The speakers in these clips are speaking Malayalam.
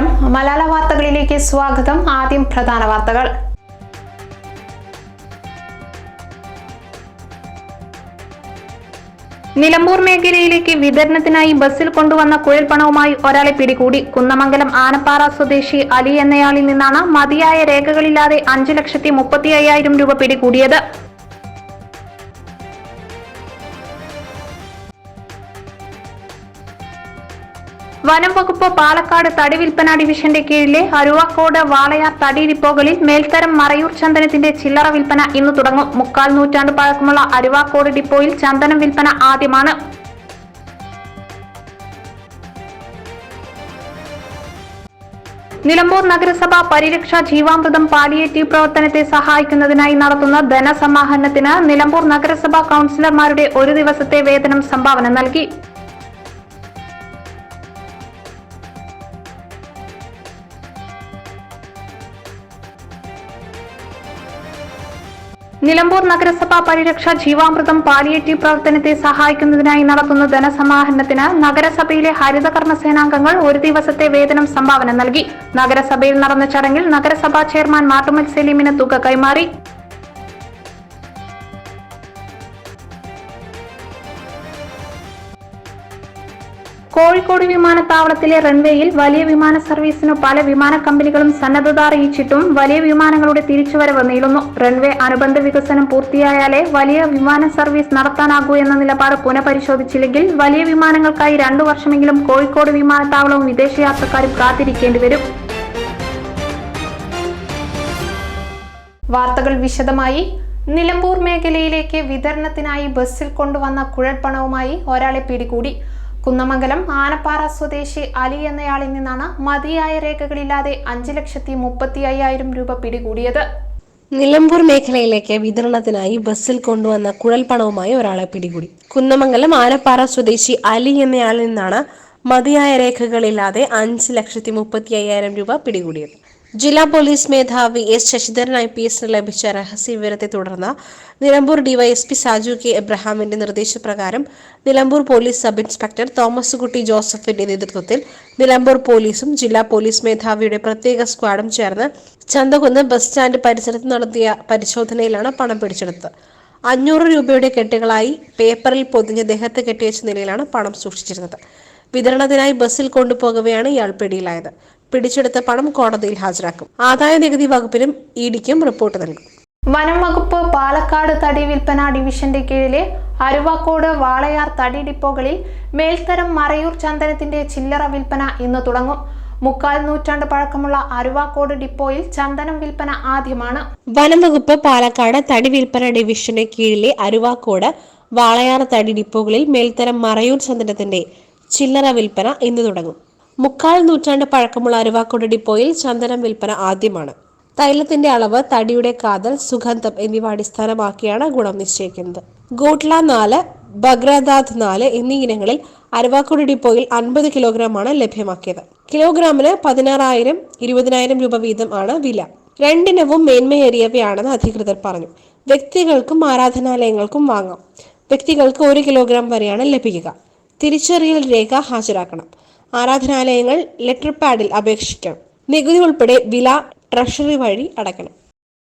നമസ്കാരം. മലയാള വാർത്തകളിലേക്ക് സ്വാഗതം. ആദ്യം പ്രധാന വാർത്തകൾ. നിലമ്പൂർ മേഖലയിലേക്ക് വിതരണത്തിനായി ബസ്സിൽ കൊണ്ടുവന്ന കുഴൽപ്പണവുമായി ഒരാളെ പിടികൂടി. കുന്നമംഗലം ആനപ്പാറ സ്വദേശി അലി എന്നയാളിൽ നിന്നാണ് മതിയായ രേഖകളില്ലാതെ അഞ്ചു ലക്ഷത്തി മുപ്പത്തി അയ്യായിരം രൂപ പിടികൂടിയത്. വനം വകുപ്പ് പാലക്കാട് തടി വിൽപ്പന ഡിവിഷന്റെ കീഴിലെ അരുവാക്കോട് വാളയാർ തടി ഡിപ്പോകളിൽ മേൽത്തരം മറയൂർ ചന്ദനത്തിന്റെ ചില്ലറ വിൽപ്പന ഇന്ന് തുടങ്ങും. മുക്കാൽ നൂറ്റാണ്ട് പഴക്കമുള്ള അരുവാക്കോട് ഡിപ്പോയിൽ ചന്ദനം വിൽപ്പന ആദ്യമാണ്. നിലമ്പൂർ നഗരസഭ പരിരക്ഷ ജീവാമൃതം പാലിയേറ്റീവ് പ്രവർത്തനത്തെ സഹായിക്കുന്നതിനായി നടത്തുന്ന ധനസമാഹരണത്തിന് നിലമ്പൂർ നഗരസഭാ കൌൺസിലർമാരുടെ ഒരു ദിവസത്തെ വേതനം സംഭാവന നൽകി. നിലമ്പൂർ നഗരസഭ പരിരക്ഷ ജീവാമൃതം പാലിയേറ്റീവ് പ്രവർത്തനത്തെ സഹായിക്കുന്നതിനായി നടത്തുന്ന ധനസമാഹരണത്തിന് നഗരസഭയിലെ ഹരിത കർമ്മസേനാംഗങ്ങൾ ഒരു ദിവസത്തെ വേതനം സംഭാവന നൽകി. നഗരസഭയിൽ നടന്ന ചടങ്ങിൽ നഗരസഭാ ചെയർമാൻ മാട്ടുമൽ സലീമിന് തുക കൈമാറി. കോഴിക്കോട് വിമാനത്താവളത്തിലെ റൺവേയിൽ വലിയ വിമാന സർവീസിനു പല വിമാന കമ്പനികളും സന്നദ്ധത അറിയിച്ചിട്ടും വലിയ വിമാനങ്ങളുടെ തിരിച്ചുവരവ് നീളുന്നു. റൺവേ അനുബന്ധ വികസനം പൂർത്തിയായാലേ വലിയ വിമാന സർവീസ് നടത്താനാകൂ എന്ന നിലപാട് പുനഃപരിശോധിച്ചില്ലെങ്കിൽ വലിയ വിമാനങ്ങൾക്കായി രണ്ടു വർഷമെങ്കിലും കോഴിക്കോട് വിമാനത്താവളവും വിദേശയാത്രക്കാരും കാത്തിരിക്കേണ്ടി വരും. വാർത്തകൾ വിശദമായി. നിലമ്പൂർ മേഖലയിലേക്ക് വിതരണത്തിനായി ബസ്സിൽ കൊണ്ടുവന്ന കുഴൽപ്പണവുമായി ഒരാളെ പിടികൂടി. കുന്നമംഗലം ആനപ്പാറ സ്വദേശി അലി എന്നയാളിൽ നിന്നാണ് മതിയായ രേഖകളില്ലാതെ അഞ്ച് ലക്ഷത്തി മുപ്പത്തി അയ്യായിരം രൂപ പിടികൂടിയത്. നിലമ്പൂർ മേഖലയിലേക്ക് വിതരണത്തിനായി ബസ്സിൽ കൊണ്ടുവന്ന കുഴൽപ്പണവുമായി ഒരാളെ പിടികൂടി. കുന്നമംഗലം ആനപ്പാറ സ്വദേശി അലി എന്നയാളിൽ നിന്നാണ് മതിയായ രേഖകളില്ലാതെ അഞ്ച് ലക്ഷത്തി മുപ്പത്തി അയ്യായിരം രൂപ പിടികൂടിയത്. ജില്ലാ പോലീസ് മേധാവി എസ് ശശിധരൻ ഐ പി എസിന് ലഭിച്ച രഹസ്യ വിവരത്തെ തുടർന്ന് നിലമ്പൂർ ഡിവൈഎസ്പി സാജു കെ എബ്രഹാമിന്റെ നിർദ്ദേശപ്രകാരം Nilambur police sub inspector Thomas Kutty ജോസഫിന്റെ നേതൃത്വത്തിൽ നിലമ്പൂർ പോലീസും ജില്ലാ പോലീസ് മേധാവിയുടെ പ്രത്യേക സ്ക്വാഡും ചേർന്ന് ചന്തകുന്ന് ബസ് സ്റ്റാൻഡ് പരിസരത്ത് നടത്തിയ പരിശോധനയിലാണ് പണം പിടിച്ചെടുത്തത്. അഞ്ഞൂറ് രൂപയുടെ കെട്ടുകളായി പേപ്പറിൽ പൊതിഞ്ഞ് ദേഹത്ത് കെട്ടിവെച്ച നിലയിലാണ് പണം സൂക്ഷിച്ചിരുന്നത്. വിതരണത്തിനായി ബസ്സിൽ കൊണ്ടുപോകവെയാണ് ഇയാൾ പിടിയിലായത്. പിടിച്ചെടുത്ത പണം കോടതിയിൽ ഹാജരാക്കും. ആദായ നികുതി വകുപ്പിനും ഇഡിക്കും റിപ്പോർട്ട് നൽകും. വനം വകുപ്പ് പാലക്കാട് തടി വിൽപ്പന ഡിവിഷന്റെ കീഴിലെ അരുവാക്കോട് വാളയാർ തടി ഡിപ്പോകളിൽ മേൽത്തരം മറയൂർ ചന്ദനത്തിന്റെ ചില്ലറ വിൽപ്പന ഇന്ന് തുടങ്ങും. മുക്കാൽ നൂറ്റാണ്ട് പഴക്കമുള്ള അരുവാക്കോട് ഡിപ്പോയിൽ ചന്ദനം വിൽപ്പന ആദ്യമാണ്. വനം വകുപ്പ് പാലക്കാട് തടി വിൽപ്പന ഡിവിഷന്റെ കീഴിലെ അരുവാക്കോട് വാളയാർ തടി ഡിപ്പോകളിൽ മേൽത്തരം മറയൂർ ചന്ദനത്തിന്റെ ചില്ലറ വിൽപ്പന ഇന്ന് തുടങ്ങും. മുക്കാൽ നൂറ്റാണ്ട് പഴക്കമുള്ള അരുവാക്കോട് ഡിപ്പോയിൽ ചന്ദനം വിൽപ്പന ആദ്യമാണ്. തൈലത്തിന്റെ അളവ് തടിയുടെ കാതൽ സുഗന്ധം എന്നിവ അടിസ്ഥാനമാക്കിയാണ് ഗുണം നിശ്ചയിക്കുന്നത്. ഗോട്ട്ല നാല് ബഗ്രദാദ് നാല് എന്നീ ഇനങ്ങളിൽ അരുവാക്കോട് ഡിപ്പോയിൽ അൻപത് കിലോഗ്രാമാണ് ലഭ്യമാക്കിയത്. കിലോഗ്രാമിന് പതിനാറായിരം ഇരുപതിനായിരം രൂപ വീതം ആണ് വില. രണ്ടിനവും മേന്മയേറിയവയാണെന്ന് അധികൃതർ പറഞ്ഞു. വ്യക്തികൾക്കും ആരാധനാലയങ്ങൾക്കും വാങ്ങാം. വ്യക്തികൾക്ക് ഒരു കിലോഗ്രാം വരെയാണ് ലഭിക്കുക. തിരിച്ചറിയൽ രേഖ ഹാജരാക്കണം. ആരാധനാലയങ്ങൾ ലെറ്റർ പാഡിൽ അപേക്ഷിക്കണം നികുതി ഉൾപ്പെടെ വില ട്രഷറി വഴി അടയ്ക്കണം.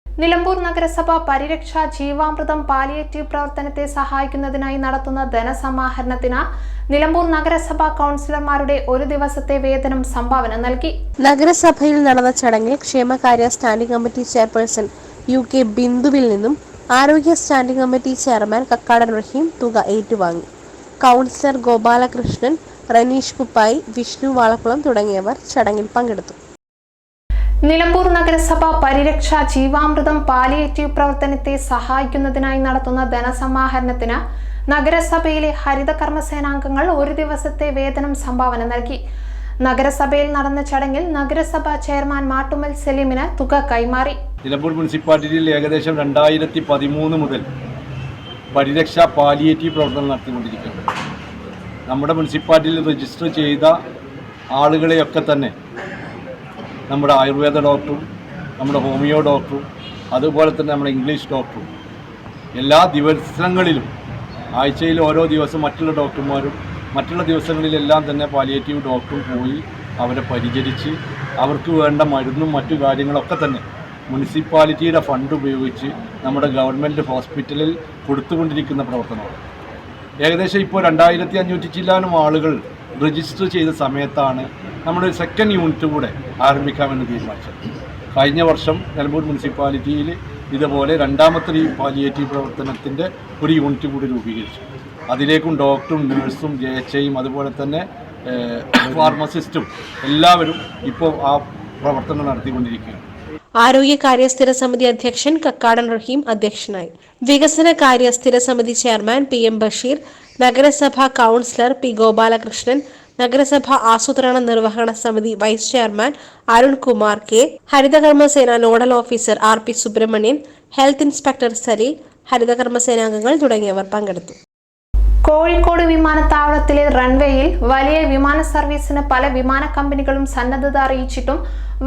നിലമ്പൂർ നഗരസഭ പരിരക്ഷ ജീവാമൃതം പാലിയേറ്റീവ് പ്രവർത്തനത്തെ സഹായിക്കുന്നതിനായി നടത്തുന്ന ധനസമാഹരണത്തിന് നിലമ്പൂർ നഗരസഭ കൗൺസിലർമാരുടെ ഒരു ദിവസത്തെ വേതനം സംഭാവന നൽകി. നഗരസഭയിൽ നടന്ന ചടങ്ങിൽ ക്ഷേമകാര്യ standing committee chairperson U K ബിന്ദുവിൽ നിന്നും ആരോഗ്യ standing committee chairman Kakkadan Raheem തുക ഏറ്റുവാങ്ങി. കൗൺസിലർ ഗോപാലകൃഷ്ണൻ റനീഷ് കുപ്പായി വിഷ്ണു വാളക്കുളം തുടങ്ങിയവർ ചടങ്ങിൽ പങ്കെടുത്തു. നിലമ്പൂർ നഗരസഭ പരിരക്ഷ ജീവാമൃതം പാലിയേറ്റീവ് പ്രവർത്തനത്തെ സഹായിക്കുന്നതിനായി നടത്തുന്ന ധനസമാഹരണത്തിന് നഗരസഭയിലെ ഹരിത കർമ്മസേനാംഗങ്ങൾ ഒരു ദിവസത്തെ വേതനം സംഭാവന നൽകി. നഗരസഭയിൽ നടന്ന ചടങ്ങിൽ നഗരസഭാ ചെയർമാൻ മാട്ടുമൽ സലീമിന് തുക കൈമാറി. നിലമ്പൂർ മുനിസിപ്പാലിറ്റിയിൽ ഏകദേശം രണ്ടായിരത്തി പതിമൂന്ന് മുതൽ പരിരക്ഷ പാലിയേറ്റീവ് പ്രവർത്തനം നടത്തിക്കൊണ്ടിരിക്കുകയാണ്. നമ്മുടെ മുനിസിപ്പാലിറ്റിയിൽ രജിസ്റ്റർ ചെയ്ത ആളുകളെയൊക്കെ തന്നെ നമ്മുടെ ആയുർവേദ ഡോക്ടറും നമ്മുടെ ഹോമിയോ ഡോക്ടറും അതുപോലെ തന്നെ നമ്മുടെ ഇംഗ്ലീഷ് ഡോക്ടറും എല്ലാ ദിവസങ്ങളിലും ആഴ്ചയിൽ ഓരോ ദിവസം മറ്റുള്ള ഡോക്ടർമാരും മറ്റുള്ള ദിവസങ്ങളിലെല്ലാം തന്നെ പാലിയേറ്റീവ് ഡോക്ടറും പോയി അവരെ പരിചരിച്ച് അവർക്ക് വേണ്ട മരുന്നും മറ്റു കാര്യങ്ങളൊക്കെ തന്നെ മുനിസിപ്പാലിറ്റിയുടെ ഫണ്ട് ഉപയോഗിച്ച് നമ്മുടെ ഗവൺമെന്റ് ഹോസ്പിറ്റലിൽ കൊടുത്തുകൊണ്ടിരിക്കുന്ന പ്രവർത്തനമാണ്. ഏകദേശം ഇപ്പോൾ രണ്ടായിരത്തി അഞ്ഞൂറ്റി ചില്ലാനും ആളുകൾ രജിസ്റ്റർ ചെയ്ത സമയത്താണ് നമ്മുടെ സെക്കൻഡ് യൂണിറ്റ് കൂടെ ആരംഭിക്കാമെന്ന് തീരുമാനിച്ചത്. കഴിഞ്ഞ വർഷം നിലമ്പൂർ മുനിസിപ്പാലിറ്റിയിൽ ഇതുപോലെ രണ്ടാമത്തെ ഈ പാലിയേറ്റീവ് പ്രവർത്തനത്തിന്റെ ഒരു യൂണിറ്റ് കൂടി രൂപീകരിച്ചു. അതിലേക്കും ഡോക്ടറും നഴ്സും ജെ എച്ച് ഐയും അതുപോലെ തന്നെ ഫാർമസിസ്റ്റും എല്ലാവരും ഇപ്പോൾ ആ പ്രവർത്തനം നടത്തിക്കൊണ്ടിരിക്കുകയാണ്. ആരോഗ്യകാര്യ സ്ഥിര സമിതി അധ്യക്ഷൻ കക്കാടൻ റഹീം അധ്യക്ഷനായി. വികസന കാര്യ സ്ഥിര സമിതി ചെയർമാൻ പി എം ബഷീർ നഗരസഭാ കൗൺസിലർ പി ഗോപാലകൃഷ്ണൻ നഗരസഭാ ആസൂത്രണ നിർവഹണ സമിതി vice chairman Arun Kumar K ഹരിതകർമ്മസേന nodal officer R P Subramanian health inspector Saleel ഹരിതകർമ്മസേനാംഗങ്ങൾ തുടങ്ങിയവർ പങ്കെടുത്തു. കോഴിക്കോട് വിമാനത്താവളത്തിലെ റൺവേയിൽ വലിയ വിമാന സർവീസിന് പല വിമാന കമ്പനികളും സന്നദ്ധത അറിയിച്ചിട്ടും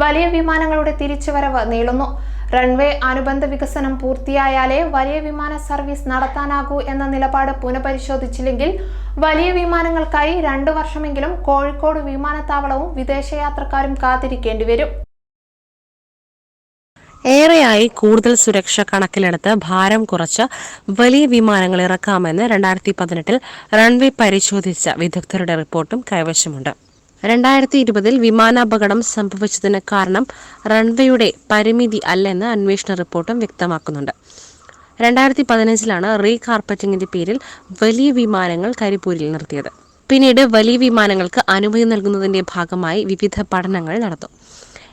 വലിയ വിമാനങ്ങളുടെ തിരിച്ചുവരവ് നീളുന്നു. റൺവേ അനുബന്ധ വികസനം പൂർത്തിയായാലേ വലിയ വിമാന സർവീസ് നടത്താനാകൂ എന്ന നിലപാട് പുനഃപരിശോധിച്ചില്ലെങ്കിൽ വലിയ വിമാനങ്ങൾക്കായി രണ്ടു വർഷമെങ്കിലും കോഴിക്കോട് വിമാനത്താവളവും വിദേശയാത്രക്കാരും കാത്തിരിക്കേണ്ടി വരും. ഏറെയായി കൂടുതൽ സുരക്ഷ കണക്കിലെടുത്ത് ഭാരം കുറച്ച് വലിയ വിമാനങ്ങൾ ഇറക്കാമെന്ന് രണ്ടായിരത്തി പതിനെട്ടിൽ റൺവേ പരിശോധിച്ച വിദഗ്ധരുടെ റിപ്പോർട്ടും കൈവശമുണ്ട്. രണ്ടായിരത്തി ഇരുപതിൽ വിമാനാപകടം സംഭവിച്ചതിന് കാരണം റൺവേയുടെ പരിമിതി അല്ലെന്ന് അന്വേഷണ റിപ്പോർട്ടും വ്യക്തമാക്കുന്നുണ്ട്. രണ്ടായിരത്തി പതിനഞ്ചിലാണ് റീ കാർപ്പറ്റിംഗിന്റെ പേരിൽ വലിയ വിമാനങ്ങൾ കരിപ്പൂരിൽ നിർത്തിയത്. പിന്നീട് വലിയ വിമാനങ്ങൾക്ക് അനുമതി നൽകുന്നതിന്റെ ഭാഗമായി വിവിധ പഠനങ്ങൾ നടന്നു.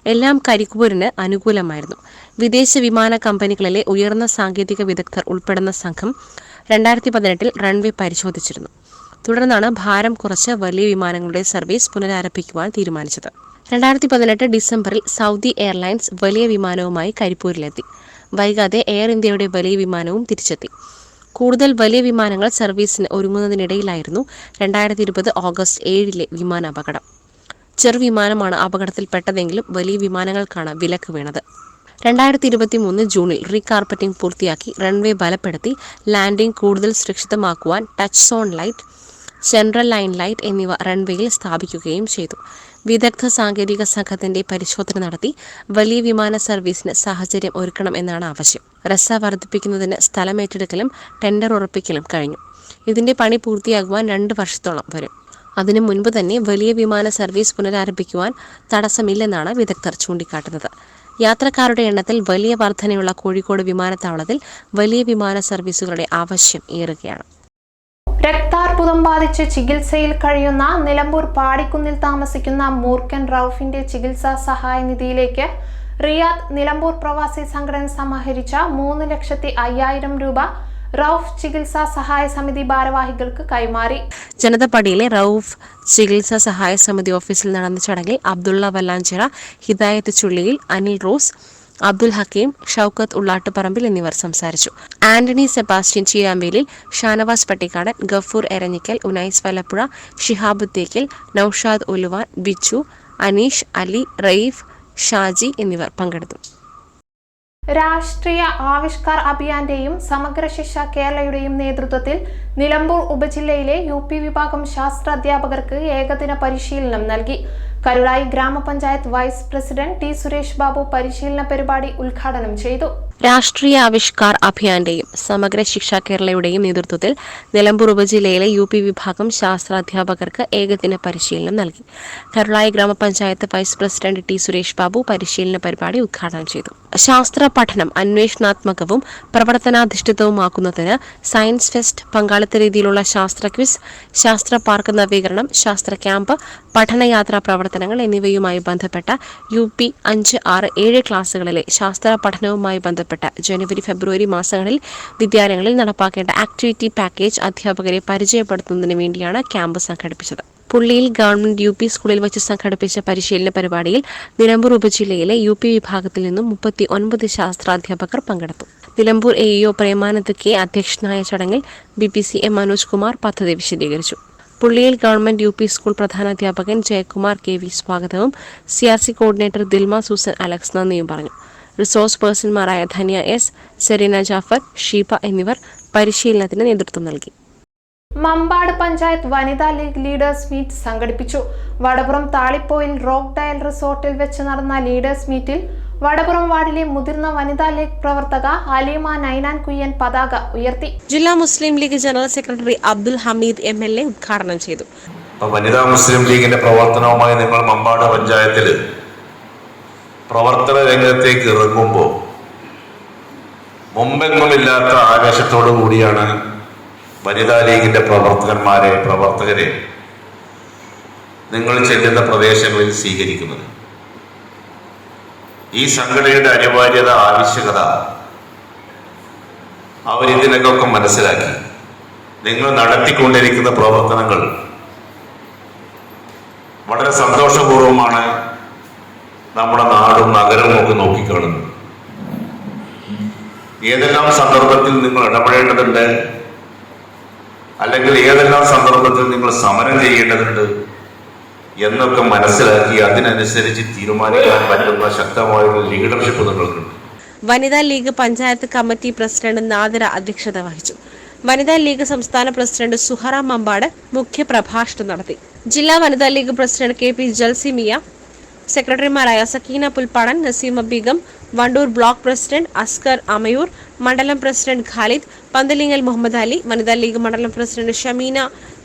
എല്ലാം കരിക്കൂരിന് അനുകൂലമായിരുന്നു. വിദേശ വിമാന കമ്പനികളിലെ ഉയർന്ന സാങ്കേതിക വിദഗ്ധർ ഉൾപ്പെടുന്ന സംഘം രണ്ടായിരത്തി പതിനെട്ടിൽ റൺവേ പരിശോധിച്ചിരുന്നു. തുടർന്നാണ് ഭാരം കുറച്ച് വലിയ വിമാനങ്ങളുടെ സർവീസ് പുനരാരംഭിക്കുവാൻ തീരുമാനിച്ചത്. രണ്ടായിരത്തി പതിനെട്ട് ഡിസംബറിൽ സൗദി എയർലൈൻസ് വലിയ വിമാനവുമായി കരിപ്പൂരിലെത്തി. വൈകാതെ എയർ ഇന്ത്യയുടെ വലിയ വിമാനവും തിരിച്ചെത്തി. കൂടുതൽ വലിയ വിമാനങ്ങൾ സർവീസിന് ഒരുങ്ങുന്നതിനിടയിലായിരുന്നു രണ്ടായിരത്തി ഇരുപത് ഓഗസ്റ്റ് ഏഴിലെ വിമാനാപകടം. ചെറുവിമാനമാണ് അപകടത്തിൽപ്പെട്ടതെങ്കിലും വലിയ വിമാനങ്ങൾക്കാണ് വിലക്ക് വീണത്. രണ്ടായിരത്തി ഇരുപത്തി മൂന്ന് ജൂണിൽ റീകാർപ്പറ്റിംഗ് പൂർത്തിയാക്കി റൺവേ ബലപ്പെടുത്തി ലാൻഡിംഗ് കൂടുതൽ സുരക്ഷിതമാക്കുവാൻ touch zone light central line light എന്നിവ റൺവേയിൽ സ്ഥാപിക്കുകയും ചെയ്തു. വിദഗ്ധ സാങ്കേതിക സംഘത്തിന്റെ പരിശോധന നടത്തി വലിയ വിമാന സർവീസിന് സാഹചര്യം ഒരുക്കണം എന്നാണ് ആവശ്യം. റസ വർദ്ധിപ്പിക്കുന്നതിന് സ്ഥലമേറ്റെടുക്കലും ടെൻഡർ ഉറപ്പിക്കലും കഴിഞ്ഞു. ഇതിന്റെ പണി പൂർത്തിയാകുവാൻ രണ്ട് വർഷത്തോളം വരും. അതിനു മുൻപ് തന്നെ വലിയ വിമാന സർവീസ് പുനരാരംഭിക്കുവാൻ തടസ്സമില്ലെന്നാണ് വിദഗ്ധർ ചൂണ്ടിക്കാട്ടുന്നത്. യാത്രക്കാരുടെ എണ്ണത്തിൽ വലിയ വർധനയുള്ള കോഴിക്കോട് വിമാനത്താവളത്തിൽ വലിയ വിമാന സർവീസുകളുടെ ആവശ്യം ഏറുകയാണ്. രക്താർബുദം ബാധിച്ച് ചികിത്സയിൽ കഴിയുന്ന നിലമ്പൂർ പാടിക്കുന്നിൽ താമസിക്കുന്ന മൂർക്കൻ റൌഫിന്റെ ചികിത്സാ സഹായ നിധിയിലേക്ക് റിയാദ് നിലമ്പൂർ പ്രവാസി സംഘടന സമാഹരിച്ച മൂന്ന് ലക്ഷത്തി അയ്യായിരം രൂപ റൌഫ് ചികിത്സാ സഹായ സമിതി ഭാരവാഹികൾക്ക് കൈമാറി. ജനതപടിയിലെ റൌഫ് ചികിത്സാ സഹായ സമിതി ഓഫീസിൽ നടന്ന ചടങ്ങിൽ അബ്ദുള്ള വല്ലാഞ്ചിറ ഹിദായത്ത് ചുള്ളിയിൽ അനിൽ റോസ് അബ്ദുൽ ഹക്കീം ഷൌക്കത്ത് ഉള്ളാട്ടുപറമ്പിൽ എന്നിവർ സംസാരിച്ചു. ആന്റണി സെബാസ്റ്റ്യൻ ചീരാമ്പേലിൽ ഷാനവാസ് പട്ടിക്കാടൻ ഗഫൂർ എരഞ്ഞിക്കൽ ഉനൈസ് വലപ്പുഴ ഷിഹാബുദ്ദേക്കിൽ നൌഷാദ് ഉലുവാൻ ബിച്ചു അനീഷ് അലി റയീഫ് ഷാജി എന്നിവർ പങ്കെടുത്തു. രാഷ്ട്രീയ ആവിഷ്കാർ അഭിയാന്റെയും സമഗ്ര ശിക്ഷ കേരളയുടെയും നേതൃത്വത്തിൽ നിലമ്പൂർ ഉപജില്ലയിലെ യു പി വിഭാഗം ശാസ്ത്ര അധ്യാപകർക്ക് ഏകദിന പരിശീലനം നൽകി. കരുളായി ഗ്രാമപഞ്ചായത്ത് vice president T Suresh Babu പരിശീലന പരിപാടി ഉദ്ഘാടനം ചെയ്തു. രാഷ്ട്രീയ ആവിഷ്കാർ അഭിയാന്റെയും സമഗ്ര ശിക്ഷ കേരളയുടെയും നേതൃത്വത്തിൽ നിലമ്പൂർ ഉപജില്ലയിലെ യു പി വിഭാഗം ശാസ്ത്രാധ്യാപകർക്ക് ഏകദിന പരിശീലനം നൽകി. കരുളായി ഗ്രാമപഞ്ചായത്ത് vice president T Suresh Babu പരിശീലന പരിപാടി ഉദ്ഘാടനം ചെയ്തു. ശാസ്ത്ര പഠനം അന്വേഷണാത്മകവും പ്രവർത്തനാധിഷ്ഠിതവുമാക്കുന്നതിന് സയൻസ് ഫെസ്റ്റ് പങ്കാളിത്ത രീതിയിലുള്ള ശാസ്ത്ര ക്വിസ് ശാസ്ത്ര പാർക്ക് നവീകരണം ശാസ്ത്ര ക്യാമ്പ് പഠനയാത്രാ പ്രവർത്തനങ്ങൾ എന്നിവയുമായി ബന്ധപ്പെട്ട യു പി അഞ്ച് ആറ് ഏഴ് ക്ലാസുകളിലെ ശാസ്ത്ര പഠനവുമായി ബന്ധപ്പെട്ട ജനുവരി ഫെബ്രുവരി മാസങ്ങളിൽ വിദ്യാലയങ്ങളിൽ നടപ്പാക്കേണ്ട ആക്ടിവിറ്റി പാക്കേജ് അധ്യാപകരെ പരിചയപ്പെടുത്തുന്നതിന് വേണ്ടിയാണ് ക്യാമ്പ് സംഘടിപ്പിച്ചത്. പുള്ളിയിൽ ഗവൺമെന്റ് യു പി സ്കൂളിൽ വെച്ച് സംഘടിപ്പിച്ച പരിശീലന പരിപാടിയിൽ നിലമ്പൂർ ഉപജില്ലയിലെ യു പി വിഭാഗത്തിൽ നിന്നും മുപ്പത്തി ഒൻപത് ശാസ്ത്രാധ്യാപകർ പങ്കെടുത്തു. Nilambur A EO Premanand K അധ്യക്ഷനായ ചടങ്ങിൽ B P C M Manoj Kumar പദ്ധതി വിശദീകരിച്ചു. പുള്ളിയിൽ ഗവൺമെന്റ് യു പി സ്കൂൾ പ്രധാനാധ്യാപകൻ ജയകുമാർ കെ വി സ്വാഗതവും C R C coordinator Dilma Susan Alex നന്ദിയും പറഞ്ഞു. റിസോഴ്സ് പേഴ്സൺമാരായ ധനിയ എസ് സെറീന ജാഫർ ഷീബ എന്നിവർ പരിശീലനത്തിന് നേതൃത്വം നൽകി. മമ്പാട് പഞ്ചായത്ത് വനിതാ ലീഗ് ലീഡേഴ്സ് മീറ്റ് സംഘടിപ്പിച്ചു. വടപുറം താളിപ്പോയിൽ റോക്ക് ഡയൽ റിസോർട്ടിൽ വെച്ച് നടന്ന ലീഡേഴ്സ് മീറ്റിൽ വടപുറം വാർഡിലെ മുതിർന്ന വനിതാ ലീഗ് പ്രവർത്തക അലീമ നൈനാൻ കുയ്യൻ പതാക ഉയർത്തി. ജില്ലാ Muslim League general secretary Abdul Hameed M L A ഉദ്ഘാടനം ചെയ്തു. വനിതാ മുസ്ലിം ലീഗിന്റെ പ്രവർത്തനവുമായി നിങ്ങൾ മമ്പാട് പഞ്ചായത്തിൽ പ്രവർത്തന രംഗത്തേക്ക് ഇറങ്ങുമ്പോൾ മുമ്പെങ്ങുമില്ലാത്ത ആവേശത്തോടു കൂടിയാണ് വനിതാ ലീഗിന്റെ പ്രവർത്തകന്മാരെ പ്രവർത്തകരെ നിങ്ങൾ ചെല്ലുന്ന പ്രദേശങ്ങളിൽ സ്വീകരിക്കുന്നത്. ഈ സംഘടനയുടെ അനിവാര്യത ആവശ്യകത അവരിതിനൊക്കെ മനസ്സിലാക്കി. നിങ്ങൾ നടത്തിക്കൊണ്ടിരിക്കുന്ന പ്രവർത്തനങ്ങൾ വളരെ സന്തോഷപൂർവമാണ് നമ്മുടെ നാടും നഗരവും ഒക്കെ നോക്കിക്കാണുന്നു. ഏതെല്ലാം സന്ദർഭത്തിൽ നിങ്ങൾ ഇടപെടേണ്ടതുണ്ട്? അല്ലെങ്കിൽ ഏതെല്ലാം സന്ദർഭത്തിൽ നിങ്ങൾ സമരം ചെയ്യേണ്ടതുണ്ട്? എന്നൊക്കെ മനസ്സിലാക്കി അതിനനുസരിച്ച് തീരുമാനിക്കാൻ പറ്റുന്ന ശക്തമായൊരു ലീഡർഷിപ്പ് നിങ്ങൾക്കുണ്ട്. വനിതാ ലീഗ് പഞ്ചായത്ത് കമ്മിറ്റി പ്രസിഡന്റ് നാദിര അധ്യക്ഷത വഹിച്ചു. വനിതാ ലീഗ് സംസ്ഥാന പ്രസിഡന്റ് സുഹറ മമ്പാട് മുഖ്യപ്രഭാഷണം നടത്തി. ജില്ലാ വനിതാ League president K P Jalsimiya സെക്രട്ടറിമാരായ സക്കീന പുൽപ്പാടൻ നസീമ ബീഗം വണ്ടൂർ ബ്ലോക്ക് പ്രസിഡന്റ് അസ്കർ അമയൂർ മണ്ഡലം പ്രസിഡന്റ് ഖാലിദ് പന്തലിങ്ങൽ മുഹമ്മദ് അലി വനിതാ ലീഗ് മണ്ഡലം president Shameena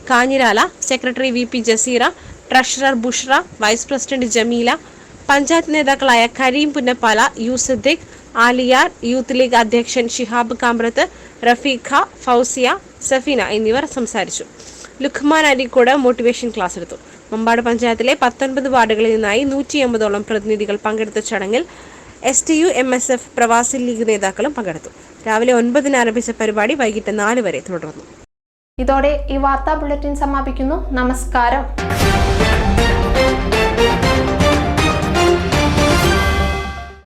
Kanjirala secretary V P Jaseera treasurer Bushra vice president Jameela panchayat നേതാക്കളായ കരീം പുന്നപ്പാല യു സിദ്ദിഖ് ആലിയാർ യൂത്ത് ലീഗ് അധ്യക്ഷൻ ഷിഹാബ് കാമ്പ്രത്ത് റഫീഖ ഫൗസിയ സഫീന എന്നിവർ സംസാരിച്ചു. ലുഖ്മാൻ അലിക്കോട് മോട്ടിവേഷൻ ക്ലാസ് എടുത്തു. മമ്പാട് പഞ്ചായത്തിലെ പത്തൊൻപത് വാർഡുകളിൽ നിന്നായി നൂറ്റി എൺപതോളം പ്രതിനിധികൾ പങ്കെടുത്ത ചടങ്ങിൽ S T U M S F പ്രവാസി ലീഗ് നേതാക്കളും പങ്കെടുത്തു. രാവിലെ ഒൻപതിന് ആരംഭിച്ച പരിപാടി വൈകിട്ട് നാല് വരെ തുടർന്നു. ഇതോടെ ഈ വാർത്താ ബുള്ളറ്റിൻ സമാപിക്കുന്നു. നമസ്കാരം.